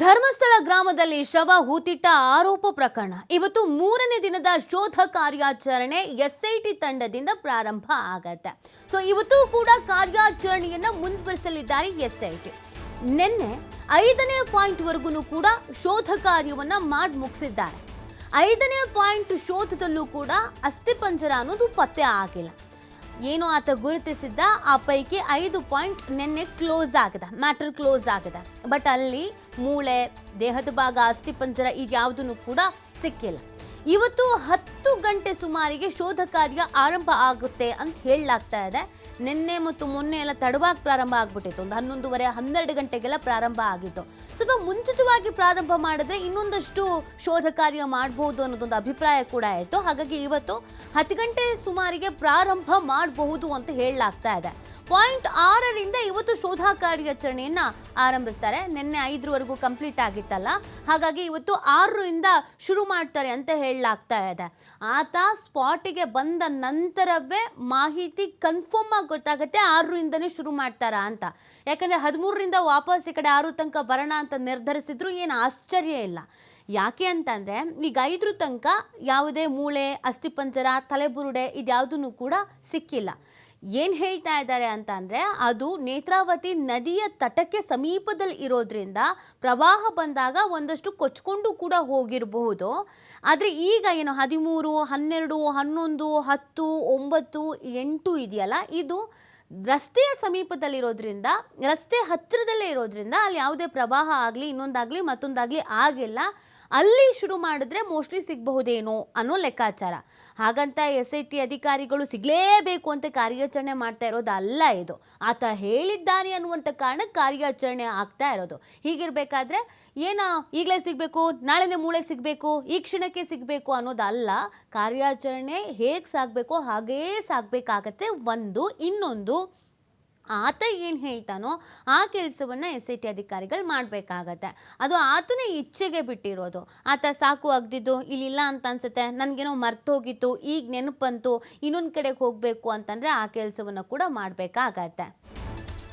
ಧರ್ಮಸ್ಥಳ ಗ್ರಾಮದಲ್ಲಿ ಶವ ಹೂತಿಟ್ಟ ಆರೋಪ ಪ್ರಕರಣ. ಇವತ್ತು ಮೂರನೇ ದಿನದ ಶೋಧ ಕಾರ್ಯಾಚರಣೆ ಎಸ್ಐಟಿ ತಂಡದಿಂದ ಪ್ರಾರಂಭ ಆಗತ್ತೆ. ಸೊ ಇವತ್ತು ಕೂಡ ಕಾರ್ಯಾಚರಣೆಯನ್ನ ಮುಂದುವರಿಸಲಿದ್ದಾರೆ ಎಸ್ಐಟಿ. ನಿನ್ನೆ ಐದನೇ ಪಾಯಿಂಟ್ ವರ್ಗು ಕೂಡ ಶೋಧ ಕಾರ್ಯವನ್ನ ಮಾಡಿ ಮುಗಿಸಿದ್ದಾರೆ. ಐದನೇ ಪಾಯಿಂಟ್ ಶೋಧದಲ್ಲೂ ಕೂಡ ಅಸ್ಥಿಪಂಜರ ಅನ್ನೋದು ಪತ್ತೆ ಆಗಿಲ್ಲ. ಏನು ಆತ ಗುರುತಿಸಿದ್ದ? ಆ ಪೈಕಿ ಐದು ಪಾಯಿಂಟ್ ನಿನ್ನೆ ಕ್ಲೋಸ್ ಆಗದ, ಮ್ಯಾಟರ್ ಕ್ಲೋಸ್ ಆಗದ. ಬಟ್ ಅಲ್ಲಿ ಮೂಳೆ, ದೇಹದ ಭಾಗ, ಅಸ್ಥಿಪಂಜರ ಇದ್ಯಾವುದನ್ನು ಕೂಡ ಸಿಕ್ಕಿಲ್ಲ. ಇವತ್ತು ಹತ್ತು ಗಂಟೆ ಸುಮಾರಿಗೆ ಶೋಧ ಕಾರ್ಯ ಆರಂಭ ಆಗುತ್ತೆ ಅಂತ ಹೇಳಲಾಗ್ತಾ ಇದೆ. ನಿನ್ನೆ ಮತ್ತು ಮೊನ್ನೆ ಎಲ್ಲ ತಡವಾಗಿ ಪ್ರಾರಂಭ ಆಗ್ಬಿಟ್ಟಿತ್ತು. ಒಂದು ಹನ್ನೊಂದುವರೆ, ಹನ್ನೆರಡು ಗಂಟೆಗೆಲ್ಲ ಪ್ರಾರಂಭ ಆಗಿತ್ತು. ಸ್ವಲ್ಪ ಮುಂಚಿತವಾಗಿ ಪ್ರಾರಂಭ ಮಾಡಿದ್ರೆ ಇನ್ನೊಂದಷ್ಟು ಶೋಧ ಕಾರ್ಯ ಮಾಡಬಹುದು ಅನ್ನೋದೊಂದು ಅಭಿಪ್ರಾಯ ಕೂಡ ಆಯಿತು ಹಾಗಾಗಿ ಇವತ್ತು ಹತ್ತು ಗಂಟೆ ಸುಮಾರಿಗೆ ಪ್ರಾರಂಭ ಮಾಡಬಹುದು ಅಂತ ಹೇಳಲಾಗ್ತಾ ಇದೆ. ಪಾಯಿಂಟ್ ಆರರಿಂದ ಇವತ್ತು ಶೋಧ ಕಾರ್ಯಾಚರಣೆಯನ್ನು ಆರಂಭಿಸ್ತಾರೆ. ನಿನ್ನೆ ಐದರವರೆಗೂ ಕಂಪ್ಲೀಟ್ ಆಗಿತ್ತಲ್ಲ. ಹಾಗಾಗಿ ಇವತ್ತು ಆರರಿಂದ ಶುರು ಮಾಡ್ತಾರೆ ಅಂತ ಹೇಳಲಾಗ್ತಾ ಇದೆ. ಆತ ಸ್ಪಾಟಿಗೆ ಬಂದ ನಂತರವೇ ಮಾಹಿತಿ ಕನ್ಫರ್ಮ್ ಆಗಿ ಗೊತ್ತಾಗುತ್ತೆ ಆರರಿಂದನೇ ಶುರು ಮಾಡ್ತಾರ ಅಂತ. ಯಾಕಂದ್ರೆ ಹದಿಮೂರರಿಂದ ವಾಪಸ್ ಈ ಕಡೆ ಆರು ತನಕ ಬರೋಣ ಅಂತ ನಿರ್ಧರಿಸಿದ್ರು, ಏನು ಆಶ್ಚರ್ಯ ಇಲ್ಲ. ಯಾಕೆ ಅಂತಂದರೆ ಈಗ ಐದರ ತನಕ ಯಾವುದೇ ಮೂಳೆ, ಅಸ್ಥಿಪಂಜರ, ತಲೆಬುರುಡೆ ಇದ್ಯಾವುದನ್ನು ಕೂಡ ಸಿಕ್ಕಿಲ್ಲ. ಏನು ಹೇಳ್ತಾ ಇದ್ದಾರೆ ಅಂತ ಅಂದರೆ ಅದು ನೇತ್ರಾವತಿ ನದಿಯ ತಟಕ್ಕೆ ಸಮೀಪದಲ್ಲಿ ಇರೋದ್ರಿಂದ ಪ್ರವಾಹ ಬಂದಾಗ ಒಂದಷ್ಟು ಕೊಚ್ಕೊಂಡು ಕೂಡ ಹೋಗಿರಬಹುದು. ಆದರೆ ಈಗ ಏನು ಹದಿಮೂರು, ಹನ್ನೆರಡು, ಹನ್ನೊಂದು, ಹತ್ತು, ಒಂಬತ್ತು, ಎಂಟು ಇದೆಯಲ್ಲ, ಇದು ರಸ್ತೆಯ ಸಮೀಪದಲ್ಲಿರೋದ್ರಿಂದ ರಸ್ತೆ ಹತ್ತಿರದಲ್ಲೇ ಇರೋದ್ರಿಂದ ಅಲ್ಲಿ ಯಾವುದೇ ಪ್ರವಾಹ ಆಗಲಿ ಇನ್ನೊಂದಾಗಲಿ ಮತ್ತೊಂದಾಗಲಿ ಆಗಿಲ್ಲ. ಅಲ್ಲಿ ಶುರು ಮಾಡಿದ್ರೆ ಮೋಸ್ಟ್ಲಿ ಸಿಗಬಹುದೇನೋ ಅನ್ನೋ ಲೆಕ್ಕಾಚಾರ. ಹಾಗಂತ ಎಸ್ ಐ ಟಿ ಅಧಿಕಾರಿಗಳು ಸಿಗಲೇಬೇಕು ಅಂತ ಕಾರ್ಯಾಚರಣೆ ಮಾಡ್ತಾ ಅಲ್ಲ ಇದು. ಆತ ಹೇಳಿದ್ದಾನೆ ಅನ್ನುವಂಥ ಕಾರಣಕ್ಕೆ ಕಾರ್ಯಾಚರಣೆ ಆಗ್ತಾ ಇರೋದು. ಹೀಗಿರಬೇಕಾದ್ರೆ ಏನೋ ಈಗಲೇ ಸಿಗಬೇಕು, ನಾಳೆನೇ ಮೂಳೆ ಸಿಗಬೇಕು, ಈ ಕ್ಷಣಕ್ಕೆ ಸಿಗಬೇಕು ಅನ್ನೋದಲ್ಲ ಕಾರ್ಯಾಚರಣೆ ಹೇಗೆ ಸಾಗಬೇಕೋ ಹಾಗೇ ಸಾಗಬೇಕಾಗತ್ತೆ. ಒಂದು, ಇನ್ನೊಂದು ಆತ ಏನು ಹೇಳ್ತಾನೋ ಆ ಕೆಲಸವನ್ನು ಎಸ್ ಐ ಟಿ ಅಧಿಕಾರಿಗಳು ಮಾಡಬೇಕಾಗತ್ತೆ. ಅದು ಆತನ ಇಚ್ಛೆಗೆ ಬಿಟ್ಟಿರೋದು. ಆತ ಸಾಕು ಅಗ್ದಿದ್ದು ಇಲ್ಲಿಲ್ಲ ಅಂತ ಅನ್ಸುತ್ತೆ. ನನಗೇನೋ ಮರ್ತೋಗಿತ್ತು ಈಗ ನೆನಪಂತು, ಇನ್ನೊಂದು ಕಡೆಗೆ ಹೋಗಬೇಕು ಅಂತಂದರೆ ಆ ಕೆಲಸವನ್ನು ಕೂಡ ಮಾಡಬೇಕಾಗತ್ತೆ.